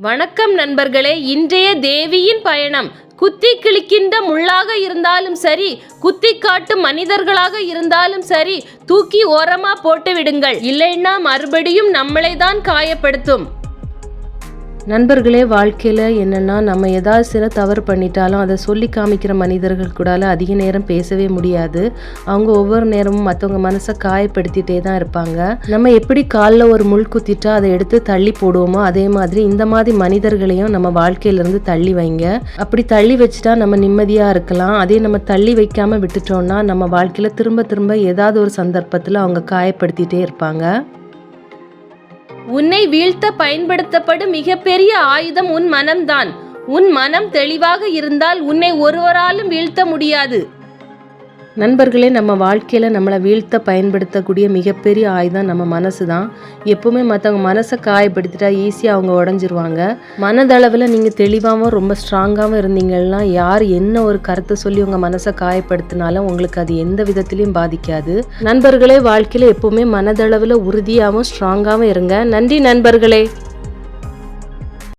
வணக்கம் நண்பர்களே இன்றைய தேவியின் பயணம். குத்தி கிழிக்கின்ற முள்ளாக இருந்தாலும் சரி குத்தி காட்டும் மனிதர்களாக இருந்தாலும் சரி தூக்கி ஓரமா போட்டு விடுங்கள். இல்லைன்னா மறுபடியும் நம்மளை தான் காயப்படுத்தும். நண்பர்களே வாழ்க்கையில் என்னென்னா நம்ம ஏதாவது சில தவறு பண்ணிட்டாலும் அதை சொல்லி காமிக்கிற மனிதர்கள் கூடால அதிக நேரம் பேசவே முடியாது. அவங்க ஒவ்வொரு நேரமும் மற்றவங்க மனசை காயப்படுத்திட்டே தான் இருப்பாங்க. நம்ம எப்படி காலில் ஒரு முள் குத்திட்டா அதை எடுத்து தள்ளி போடுவோமோ அதே மாதிரி இந்த மாதிரி மனிதர்களையும் நம்ம வாழ்க்கையிலேருந்து தள்ளி வைங்க. அப்படி தள்ளி வச்சுட்டா நம்ம நிம்மதியாக இருக்கலாம். அதே நம்ம தள்ளி வைக்காமல் விட்டுட்டோம்னா நம்ம வாழ்க்கையில் திரும்ப திரும்ப ஏதாவது ஒரு சந்தர்ப்பத்தில் அவங்க காயப்படுத்திட்டே இருப்பாங்க. உன்னை வீழ்த்த பயன்படுத்தப்படும் மிகப்பெரிய ஆயுதம் உன் மனம்தான். உன் மனம் தெளிவாக இருந்தால் உன்னை ஒருவராலும் வீழ்த்த முடியாது. நண்பர்களே நம்ம வாழ்க்கையில் நம்மளை வீழ்த்த பயன்படுத்தக்கூடிய மிகப்பெரிய ஆயுதம் நம்ம மனசு தான் எப்போவுமே மற்றவங்க மனசை காயப்படுத்திட்டா ஈஸியாக அவங்க உடஞ்சிருவாங்க. மனதளவில் நீங்கள் தெளிவாகவும் ரொம்ப ஸ்ட்ராங்காகவும் இருந்தீங்கன்னா யார் என்ன ஒரு கருத்தை சொல்லி உங்கள் மனசை காயப்படுத்தினாலும் உங்களுக்கு அது எந்த விதத்திலையும் பாதிக்காது. நண்பர்களே வாழ்க்கையில் எப்போவுமே மனதளவில் உறுதியாகவும் ஸ்ட்ராங்காகவும் இருங்க. நன்றி நண்பர்களே.